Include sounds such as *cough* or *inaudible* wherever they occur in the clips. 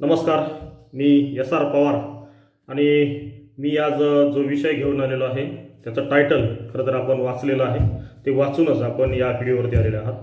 नमस्कार मी S R Pawar आणि मी आज जो विषय घेऊन आलेलो आहे त्याचं टायटल खरं तर आपण वाचलेलं आहे ते वाचूनच आपण या व्हिडिओवरती आलेले आहात.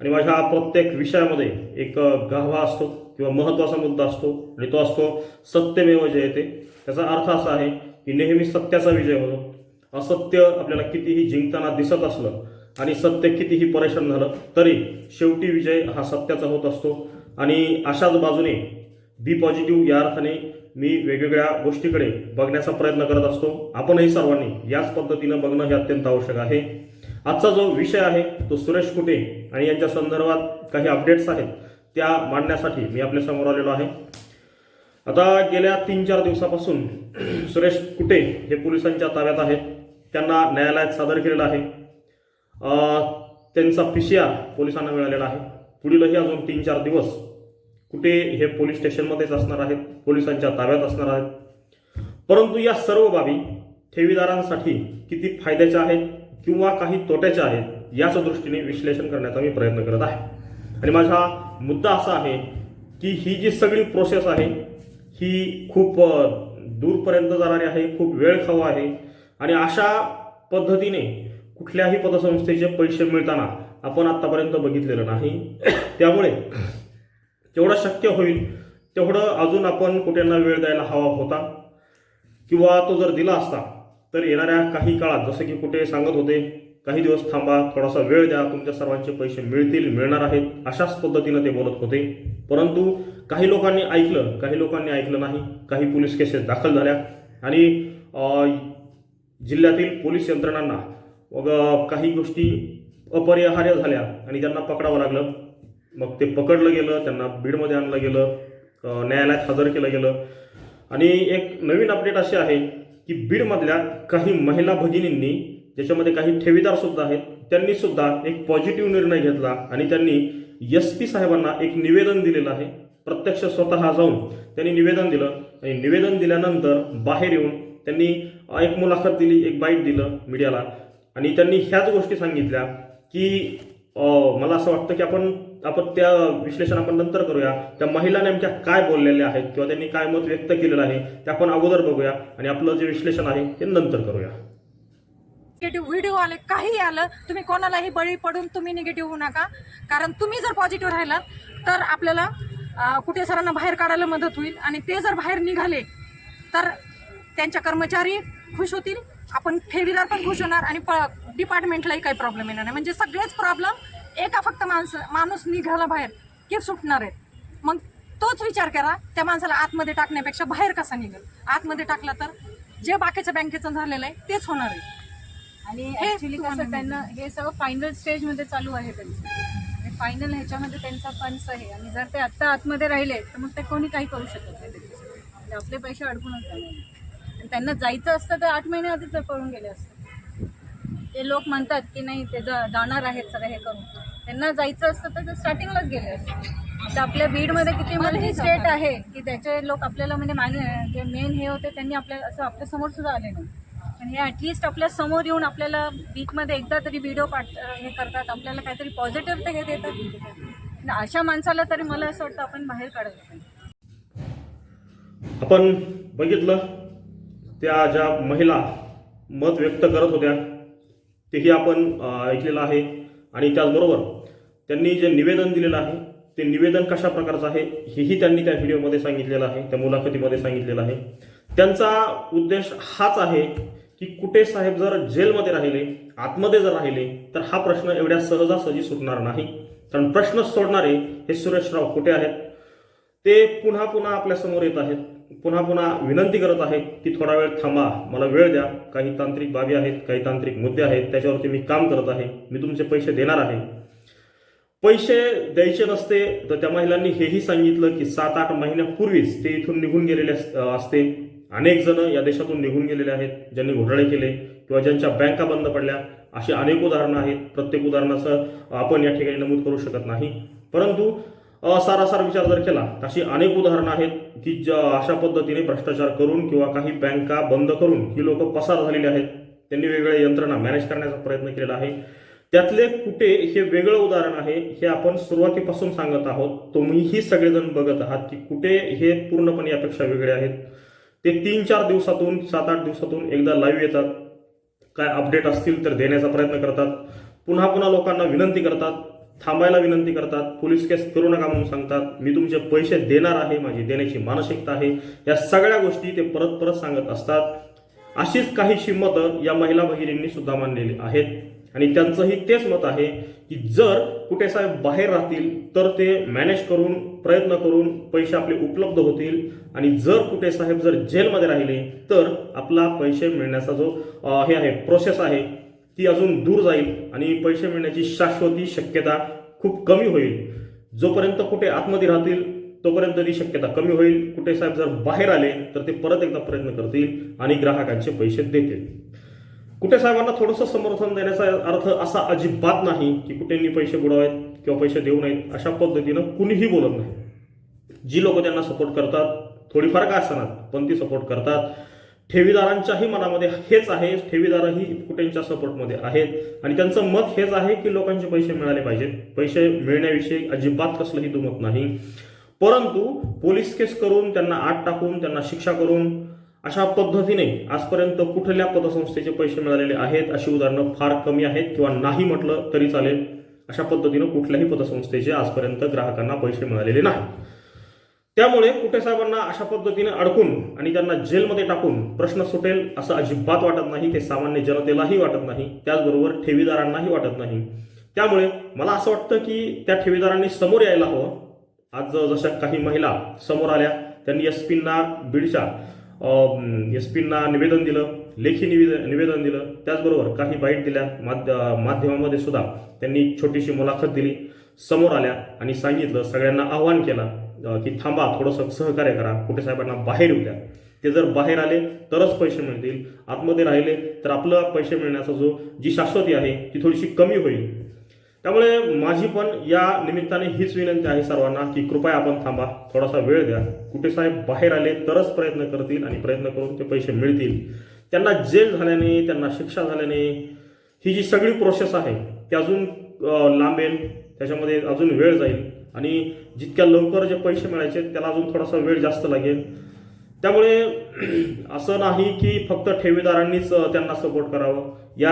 आणि माझ्या प्रत्येक विषयामध्ये एक गाभा असतो किंवा महत्त्वाचा मुद्दा असतो आणि तो असतो सत्यमेव जयते. त्याचा अर्थ असा आहे की नेहमी सत्याचा विजय होतो. असत्य आपल्याला कितीही जिंकताना दिसत असलं आणि सत्य कितीही परेशान झालं तरी शेवटी विजय हा सत्याचा होत असतो. आणि अशाच बाजूने बी पॉझिटिव्ह या अर्थाने मी वेगवेगळ्या गोष्टीकडे बघण्याचा प्रयत्न करत असतो. आपणही सर्वांनी याच पद्धतीनं बघणं हे अत्यंत आवश्यक आहे. आजचा जो विषय आहे तो सुरेश कुटे आणि यांच्या संदर्भात काही अपडेट्स आहेत त्या मांडण्यासाठी मी आपल्यासमोर आलेलो आहे. आता गेल्या तीन चार दिवसापासून *clears throat* सुरेश कुटे हे पोलिसांच्या ताब्यात आहेत. त्यांना न्यायालयात सादर केलेलं आहे. त्यांचा पी सी आर पोलिसांना मिळालेला आहे. पुढीलही अजून तीन चार दिवस कुठे हे पोलीस स्टेशनमध्येच असणार आहेत पोलिसांच्या ताब्यात असणार आहेत. परंतु या सर्व बाबी ठेवीदारांसाठी किती फायद्याच्या आहेत किंवा काही तोट्याच्या आहेत याच दृष्टीने विश्लेषण करण्याचा मी प्रयत्न करत आहे. आणि माझा मुद्दा असा आहे की ही जी सगळी प्रोसेस आहे ही खूप दूरपर्यंत जाणारी आहे खूप वेळ खाऊ आहे. आणि अशा पद्धतीने कुठल्याही पतसंस्थेचे पैसे मिळताना आपण आत्तापर्यंत बघितलेलं नाही. त्यामुळे जेवढं शक्य होईल तेवढं अजून आपण कुठेना वेळ द्यायला हवा होता. किंवा तो जर दिला असता तर येणाऱ्या काही काळात जसं की कुठे सांगत होते काही दिवस थांबा थोडासा वेळ द्या तुमच्या सर्वांचे पैसे मिळतील मिळणार आहेत अशाच पद्धतीनं ते बोलत होते. परंतु काही लोकांनी ऐकलं काही लोकांनी ऐकलं नाही काही पोलीस केसेस दाखल झाल्या. आणि जिल्ह्यातील पोलीस यंत्रणांना मग काही गोष्टी अपरिहार्य झाल्या आणि त्यांना पकडावं लागलं. मग ते पकडलं गेलं त्यांना बीडमध्ये आणलं गेलं न्यायालयात हजर केलं गेलं. आणि एक नवीन अपडेट अशी आहे की बीडमधल्या काही महिला भगिनींनी ज्याच्यामध्ये काही ठेवीदार सुद्धा आहेत त्यांनी सुद्धा एक पॉझिटिव्ह निर्णय घेतला आणि त्यांनी एस पी साहेबांना एक निवेदन दिलेलं आहे. प्रत्यक्ष स्वतः जाऊन त्यांनी निवेदन दिलं. आणि निवेदन दिल्यानंतर बाहेर येऊन त्यांनी एक मुलाखत दिली एक बाईट दिलं मीडियाला. आणि त्यांनी ह्याच गोष्टी सांगितल्या की मला असं वाटतं की आपण आपण त्या विश्लेषण आपण नंतर करूया. त्या महिला नेमक्या काय बोललेल्या आहेत किंवा त्यांनी काय मत व्यक्त केलेलं आहे ते आपण अगोदर बघूया आणि आपलं जे विश्लेषण आहे ते नंतर करूया. निगेटिव्ह व्हिडिओ आले काही आलं तुम्ही कोणालाही बळी पडून तुम्ही निगेटिव्ह होऊ नका. कारण तुम्ही जर पॉझिटिव्ह राहिलात तर आपल्याला कुठे सरांना बाहेर काढायला मदत होईल आणि ते जर बाहेर निघाले तर त्यांच्या कर्मचारी खुश होतील. आपण ठेवीदार पण खुश होणार आणि प डिपार्टमेंटलाही काही प्रॉब्लेम येणार नाही. म्हणजे सगळेच प्रॉब्लेम एका फक्त माणसं माणूस निघाला बाहेर की सुटणार आहेत. मग तोच विचार करा त्या माणसाला आतमध्ये टाकण्यापेक्षा बाहेर कसा निघेल? आतमध्ये टाकला तर जे बाकीच्या बँकेचं झालेलं आहे तेच होणार आहे. आणि ऍक्च्युली तुम्हाला कसं त्यांना हे सगळं फायनल स्टेजमध्ये चालू आहे त्यांचं. फायनल ह्याच्यामध्ये त्यांचा फंड्स आहे. आणि जर ते आत्ता आतमध्ये राहिले तर मग ते कोणी काही करू शकत नाही. म्हणजे आपले पैसे अडकूनच आणि त्यांना जायचं असतं तर आठ महिने आधीच पळून गेले असते. ते लोक म्हणतात की नाही ते जा- जाणार आहेत सगळं हे करून. त्यांना जायचं असतं तर ते स्टार्टिंगलाच गेले असते. आता आपल्या बीडमध्ये किती मला हे स्टेट आहे की त्याचे लोक आपल्याला म्हणजे मान जे मेन हे होते त्यांनी आपल्या असं आपल्यासमोर सुद्धा आले नाही. पण हे ॲटलिस्ट आपल्यासमोर येऊन आपल्याला वीकमध्ये एकदा तरी व्हिडिओ पाठ हे करतात. आपल्याला काहीतरी पॉझिटिव्ह ते हे देतात. आणि अशा माणसाला तरी मला असं वाटतं आपण बाहेर काढायला आपण बघितलं त्या ज्या महिला मत व्यक्त करत होत्या तेही आपण ऐकलेलं आहे. आणि त्याचबरोबर त्यांनी जे निवेदन दिलेलं आहे ते निवेदन कशा प्रकारचं आहे हेही त्यांनी त्या व्हिडिओमध्ये सांगितलेलं आहे त्या मुलाखतीमध्ये सांगितलेलं आहे. त्यांचा उद्देश हाच आहे की कुठे साहेब जर जेलमध्ये राहिले आतमध्ये जर राहिले तर हा प्रश्न एवढ्या सहजासहजी सुटणार नाही. कारण प्रश्न सोडणारे हे सुरेशराव कुठे आहेत? ते पुन्हा पुन्हा आपल्यासमोर येत आहेत. पुन्हा पुन्हा विनंती करत आहे की थोडा वेळ थांबा. मला वेळ द्या. काही तांत्रिक बाबी आहेत काही तांत्रिक मुद्दे आहेत. त्याच्यावरती मी काम करत आहे. मी तुमचे पैसे देणार आहे. पैसे द्यायचे नसते तर त्या महिलांनी हेही सांगितलं की सात आठ महिन्यापूर्वीच ते इथून निघून गेलेले अस- असते. अनेक जण या देशातून निघून गेलेले आहेत ज्यांनी घोटाळे केले किंवा ज्यांच्या बँका बंद पडल्या. अशी अनेक उदाहरणं आहेत. प्रत्येक उदाहरणाचं आपण या ठिकाणी नमूद करू शकत नाही. परंतु सारासार विचार जर केला तर अशी अनेक उदाहरणं आहेत की ज्या अशा पद्धतीने भ्रष्टाचार करून किंवा काही बँका बंद करून ही लोक पसार झालेली आहेत. त्यांनी वेगवेगळ्या यंत्रणा मॅनेज करण्याचा प्रयत्न केलेला आहे. त्यातले कुठे हे वेगळं उदाहरण आहे हे आपण सुरुवातीपासून सांगत आहोत. तुम्हीही सगळेजण बघत आहात की कुठे हे पूर्णपणे यापेक्षा वेगळे आहेत. ते तीन चार दिवसातून सात आठ दिवसातून एकदा लाईव्ह येतात. काय अपडेट असतील तर देण्याचा प्रयत्न करतात. पुन्हा पुन्हा लोकांना विनंती करतात. थांबायला विनंती करतात पोलीस केस करू नका म्हणून सांगतात मी तुमचे पैसे देणार आहे माझी देण्याची मानसिकता आहे या सगळ्या गोष्टी ते परत परत सांगत असतात. अशीच काहीशी मतं या महिला भगिनींनी सुद्धा मांडलेली आहेत. आणि त्यांचंही तेच मत आहे की जर कुठे साहेब बाहेर राहतील तर ते मॅनेज करून प्रयत्न करून पैसे आपले उपलब्ध होतील. आणि जर कुठे साहेब जर जेलमध्ये राहिले तर आपला पैसे मिळण्याचा जो हे आहे प्रोसेस आहे ती अजून दूर जाईल आणि पैसे मिळण्याची शाश्वती शक्यता खूप कमी होईल. जोपर्यंत कुठे आतमध्ये राहतील तोपर्यंत ती शक्यता कमी होईल. कुठे साहेब जर बाहेर आले तर ते परत एकदा प्रयत्न करतील आणि ग्राहकांचे पैसे देतील. कुठे साहेबांना थोडंसं समर्थन देण्याचा अर्थ असा अजिबात नाही की कुठेंनी पैसे बुडवावेत किंवा पैसे देऊ नयेत अशा पद्धतीनं कुणीही बोलत नाही. जी लोक त्यांना सपोर्ट करतात थोडीफार का असणार पण ती सपोर्ट करतात. ठेवीदारांच्याही मनामध्ये हेच आहे ठेवीदारही इपकुटेंच्या सपोर्टमध्ये आहेत. आणि त्यांचं मत हेच आहे की लोकांचे पैसे मिळाले पाहिजेत. पैसे मिळण्याविषयी अजिबात कसलंही दुमत नाही. परंतु पोलीस केस करून त्यांना आत टाकून त्यांना शिक्षा करून अशा पद्धतीने आजपर्यंत कुठल्या पतसंस्थेचे पैसे मिळालेले आहेत अशी उदाहरणं फार कमी आहेत किंवा नाही म्हटलं तरी चालेल. अशा पद्धतीनं कुठल्याही पतसंस्थेचे आजपर्यंत ग्राहकांना पैसे मिळालेले नाही त्यामुळे कुठे साहेबांना अशा पद्धतीने अडकून आणि त्यांना जेलमध्ये टाकून प्रश्न सुटेल असं अजिबात वाटत नाही ते सामान्य जनतेलाही वाटत नाही त्याचबरोबर ठेवीदारांनाही वाटत नाही. त्यामुळे मला असं वाटतं की त्या ठेवीदारांनी समोर यायला हवं. आज जशा काही महिला समोर आल्या त्यांनी एस पींना बीडच्या एस पींना निवेदन दिलं लेखी निवेदन निवेदन दिलं त्याचबरोबर काही बाईट दिल्या माध्य माध्यमामध्ये सुद्धा त्यांनी छोटीशी मुलाखत दिली समोर आल्या आणि सांगितलं सगळ्यांना आव्हान केलं. की थांबा थोडंसं सहकार्य करा. कुठे साहेबांना बाहेर येऊ द्या. ते जर बाहेर आले तरच पैसे मिळतील. आतमध्ये राहिले तर आपलं पैसे मिळण्याचा जो जी शाश्वती आहे ती थोडीशी कमी होईल. त्यामुळे माझी पण या निमित्ताने हीच विनंती आहे सर्वांना की कृपया आपण थांबा. थोडासा वेळ द्या. कुठे साहेब बाहेर आले तरच प्रयत्न करतील आणि प्रयत्न करून ते पैसे मिळतील. त्यांना जेल झाल्याने त्यांना शिक्षा झाल्याने ही जी सगळी प्रोसेस आहे ती अजून लांबेल. त्याच्यामध्ये अजून वेळ जाईल. आणि जितक्या लवकर जे पैसे मिळायचे त्याला अजून थोडासा वेळ जास्त लागेल. त्यामुळे *clears throat* असं नाही की फक्त ठेवीदारांनीच त्यांना सपोर्ट करावं. या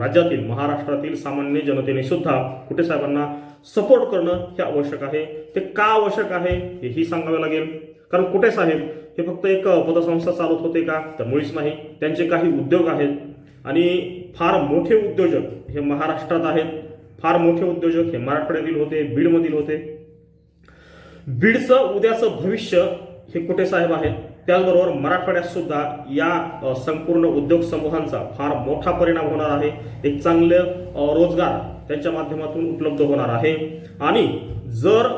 राज्यातील महाराष्ट्रातील सामान्य जनतेने सुद्धा कुठे साहेबांना सपोर्ट करणं हे आवश्यक आहे. ते का आवश्यक आहे हेही सांगावं लागेल. कारण कुठे साहेब हे फक्त एक पतसंस्था चालवत होते का? तर मुळीच नाही. त्यांचे काही उद्योग आहेत. आणि फार मोठे उद्योजक हे महाराष्ट्रात आहेत. फार मोठे उद्योजक हे मराठवाड्यातील होते बीडमधील होते. बीडचं उद्याचं भविष्य हे कुठे साहेब आहेत त्याचबरोबर मराठवाड्यात सुद्धा या संपूर्ण उद्योग समूहांचा फार मोठा परिणाम होणार आहे. एक चांगले रोजगार त्यांच्या माध्यमातून उपलब्ध होणार आहे. आणि जर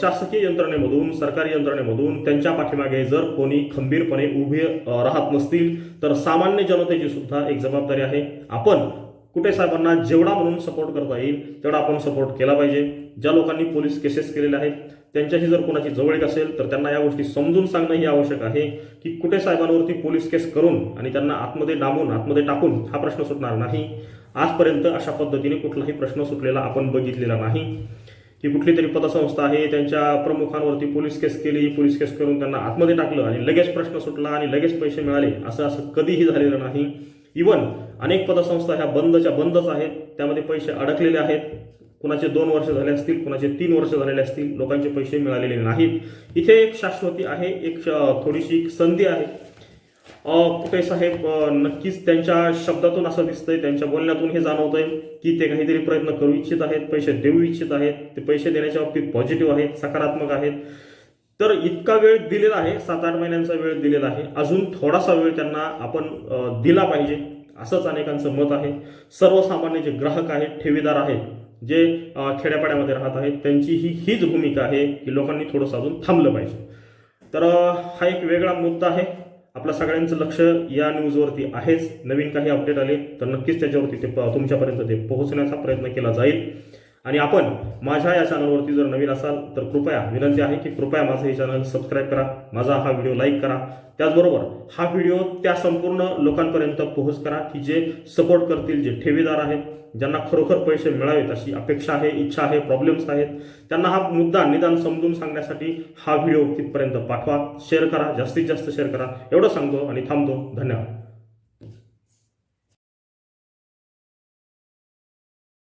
शासकीय यंत्रणेमधून सरकारी यंत्रणेमधून त्यांच्या पाठीमागे जर कोणी खंबीरपणे उभे राहत नसतील तर सामान्य जनतेची सुद्धा एक जबाबदारी आहे. आपण कुठे साहेबांना जेवढा म्हणून सपोर्ट करता येईल तेवढा आपण सपोर्ट केला पाहिजे. ज्या लोकांनी पोलीस केसेस केलेल्या आहेत त्यांच्याशी जर कोणाची जवळीक असेल तर त्यांना या गोष्टी समजून सांगणं ही आवश्यक आहे की कुठे साहेबांवरती पोलीस केस करून आणि त्यांना आतमध्ये डांबून आतमध्ये टाकून हा प्रश्न सुटणार नाही. आजपर्यंत अशा पद्धतीने कुठलाही प्रश्न सुटलेला आपण बघितलेला नाही. की कुठली तरी पतसंस्था आहे त्यांच्या प्रमुखांवरती पोलीस केस केली पोलीस केस करून त्यांना आतमध्ये टाकलं आणि लगेच प्रश्न सुटला आणि लगेच पैसे मिळाले असं असं कधीही झालेलं नाही. इवन अनेक पदसंस्था ह्या बंदच्या बंदच आहेत. त्यामध्ये पैसे अडकलेले आहेत. कुणाचे दोन वर्ष झाले असतील कुणाचे तीन वर्ष झालेले असतील लोकांचे पैसे मिळालेले नाहीत. इथे एक शाश्वती आहे एक थोडीशी एक संधी आहे. कुठे साहेब नक्कीच त्यांच्या शब्दातून असं दिसतंय त्यांच्या बोलण्यातून हे जाणवतंय की ते काहीतरी प्रयत्न करू इच्छित आहेत पैसे देऊ इच्छित आहेत. ते पैसे देण्याच्या बाबतीत पॉझिटिव्ह आहेत सकारात्मक आहेत. तर इतका वेळ दिलेला आहे सात आठ महिन्यांचा वेळ दिलेला आहे. अजून थोडासा वेळ त्यांना आपण दिला पाहिजे असंच अनेकांचं मत आहे. सर्वसामान्य जे ग्राहक आहेत ठेवीदार आहेत जे खेड्यापाड्यामध्ये राहत आहेत त्यांची ही हीच भूमिका आहे की लोकांनी थोडंसं अजून थांबलं पाहिजे. तर हा एक वेगळा मुद्दा आहे. आपलं सगळ्यांचं लक्ष या न्यूजवरती आहेच. नवीन काही अपडेट आले तर नक्कीच त्याच्यावरती ते प- तुमच्यापर्यंत ते पोहोचण्याचा प्रयत्न केला जाईल. आणि आपण माझ्या या चॅनलवरती जर नवीन असाल तर कृपया विनंती आहे की कृपया माझं हे चॅनल सबस्क्राईब करा माझा हा व्हिडिओ लाईक करा. त्याचबरोबर हा व्हिडिओ त्या संपूर्ण लोकांपर्यंत पोहोच करा की जे सपोर्ट करतील जे ठेवीदार आहेत ज्यांना खरोखर पैसे मिळावेत अशी अपेक्षा आहे इच्छा आहे प्रॉब्लेम्स आहेत त्यांना हा मुद्दा निदान समजून सांगण्यासाठी हा व्हिडिओ तिथपर्यंत पाठवा. शेअर करा जास्तीत जास्त शेअर करा. एवढं सांगतो आणि थांबतो. धन्यवाद.